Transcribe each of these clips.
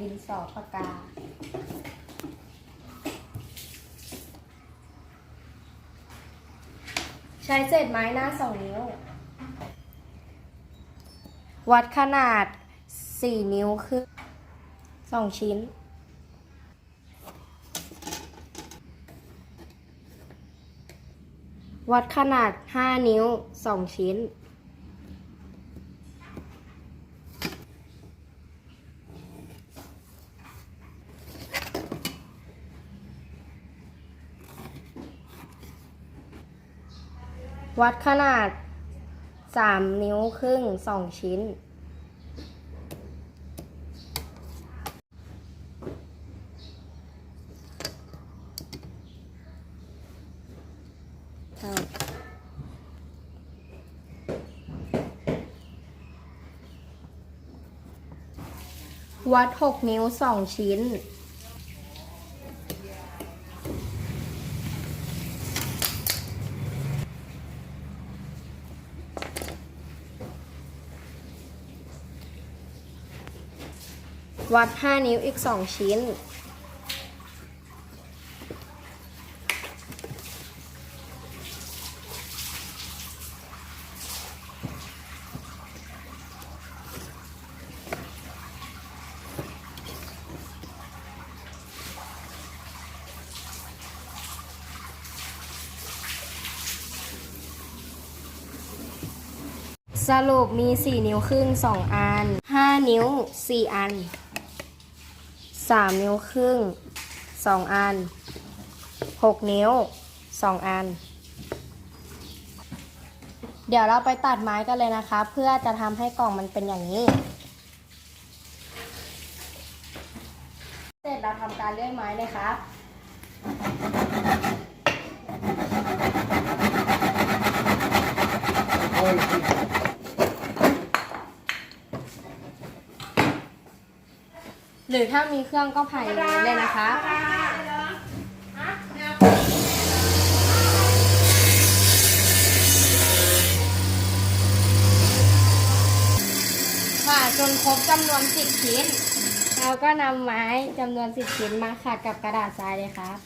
ดินสอปากกา ใช้เศษไม้หน้าสองนิ้ว วัดขนาด 4 นิ้วคือ2ชิ้นวัดขนาด 5 นิ้ว 2 ชิ้น วัดขนาด 3 นิ้วครึ่ง 2 ชิ้น วัด 6 นิ้ว 2 ชิ้น วัด 5 นิ้วอีก 2 ชิ้น สรุปมี 4 นิ้วครึ่ง 2 อัน 5 นิ้ว 4 อัน 3นิ้วครึ่ง2อัน6นิ้ว2อัน เดี๋ยวเราไปตัดไม้กันเลยนะคะ เพื่อจะทำให้กล่องมันเป็นอย่างนี้ เสร็จเราทำการเลื่อยไม้เลยครับ หรือถ้ามีเครื่องก็ผ่ายอย่างนี้เลยนะคะผ่าจนครบจำนวน10ชิ้น เราก็นำไม้จำนวน10ชิ้นมาขัดกับกระดาษทรายเลยครับ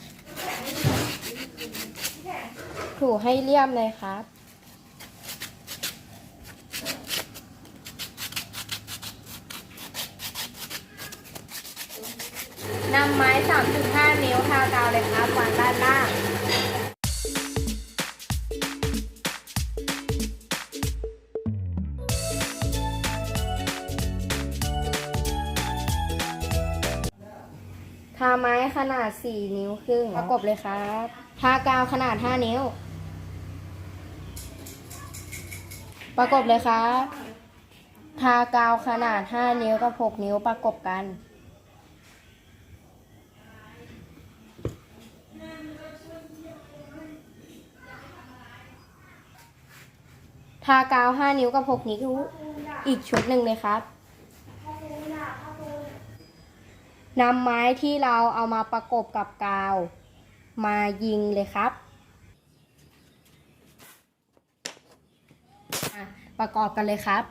ถูให้เลี่ยมเลยครับ นำไม้ 3.5 นิ้วทากาวเลยครับวางด้านล่างทาไม้ขนาด 4 นิ้วครึ่งประกบเลยครับทากาวขนาด 5 นิ้ว ประกบเลยครับทากาวขนาด 5 นิ้วกับ 6 นิ้วประกบกัน ทากาว5นิ้วกับ6นิ้วอีกชุดหนึ่งเลยครับนำไม้ที่เราเอามาประกบกับกาว มายิงเลยครับ ประกอบกันเลยครับ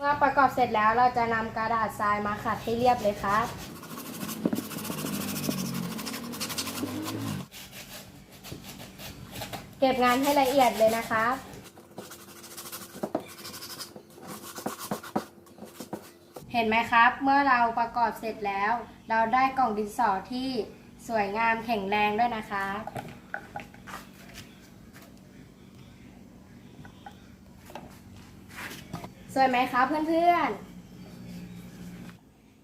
เมื่อประกอบเสร็จแล้วเราจะนำกระดาษทรายมาขัดให้เรียบเลยครับ เก็บงานให้ละเอียดเลยนะครับเห็นไหมครับ เมื่อเราประกอบเสร็จแล้ว เราได้กล่องดินสอที่สวยงามแข็งแรงด้วยนะคะ วยไหมคะเพื่อนๆ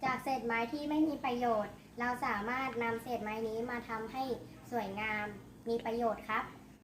จากเศษไม้ที่ไม่มีประโยชน์ เราสามารถนำเศษไม้นี้มาทำให้สวยงามมีประโยชน์ครับ